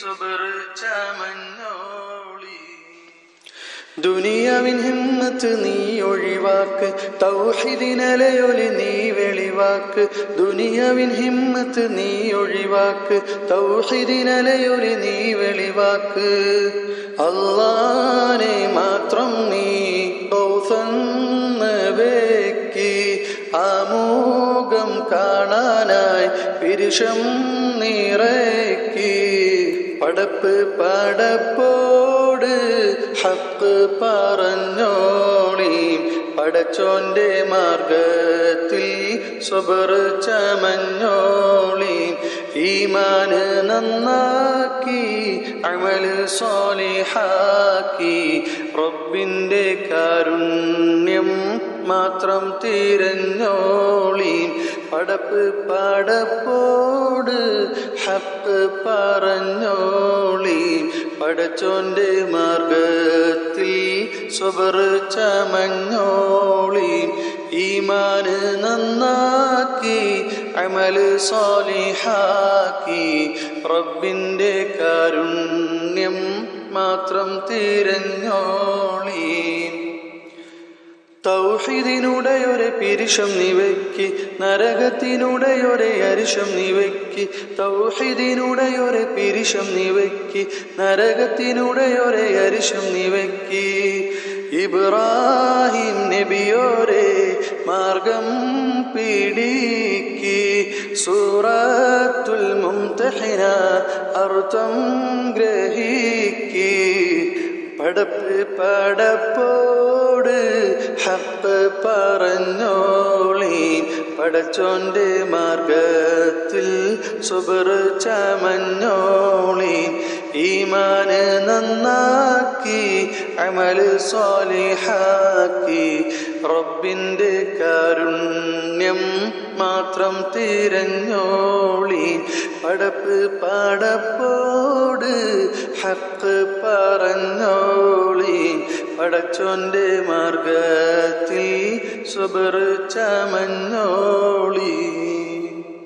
സുബർ ചമഞ്ഞോളി ദുനിയാവിൻ ഹിമ്മത്ത് നീ ഒഴിവാക്ക് തൗഹിദിനലയൊലി നീ വെളിവാക്ക്. ദുനിയാവിൻ ഹിമ്മത്ത് നീ ഒഴിവാക്ക് തൗഹിദിനലയൊലി നീ വെളിവാക്ക്. അള്ളാനെ മാത്രം നീ വെക്കി ആമോകം കാണാനായി പിരിശം നിറക്കി. പടപ്പ് പടപ്പോട് ഹക്ക് പറഞ്ഞോളി. പടച്ചോന്റെ മാർഗത്തിൽ സ്വബർ ചമഞ്ഞോളി. ഈമാന് നന്നാക്കി അമൽ ഹാക്കി റബ്ബിന്റെ കാരുണ്യം മാത്രം തിരഞ്ഞോളി. പടപ്പ് പടപ്പോട് ഹക്ക് പറഞ്ഞോളി. പടച്ചോന്റെ മാർഗത്തിൽ സ്വബർ ചമഞ്ഞോളി. ഈമാന് നന്നാക്കി അമൽ സോലിഹാക്കി റബ്ബിന്റെ കാരുണ്യം മാത്രം തിരഞ്ഞോളി. തൗഹിദിനുടയൊരു പിരിശം നിവയ്ക്ക് നരകത്തിനുടയൊരു അരിശം നിവയ്ക്ക് തൗഹിദിനുടയൊരു പിരിശം നിവയ്ക്ക് നരകത്തിനുടയൊരു അരിശം നിവയ്ക്ക്. ഇബ്രാഹിം നബിയോരെ മാർഗം പിടിക്ക്. സൂറത്തുൽ മുംതഹിന അർത്ഥം ഗ്രഹിക്ക്. പടപ്പ് പടപ്പോട് ഹപ്പ് പറഞ്ഞോളി. പടച്ചോന്റെ മാർഗത്തിൽ സുബർ ചമഞ്ഞോളി. ഈമാന് നന്നാക്കി അമൽ സ്വാലിഹാക്കി. റബ്ബിന്റെ കാരുണ്യം മാത്രം തിരഞ്ഞോളി. പടപ്പ് പടപ്പോട് ഹക്ക് പറഞ്ഞോളി പടച്ചോന്റെ മാർഗത്തിൽ സ്വബർ ചമഞ്ഞോളി.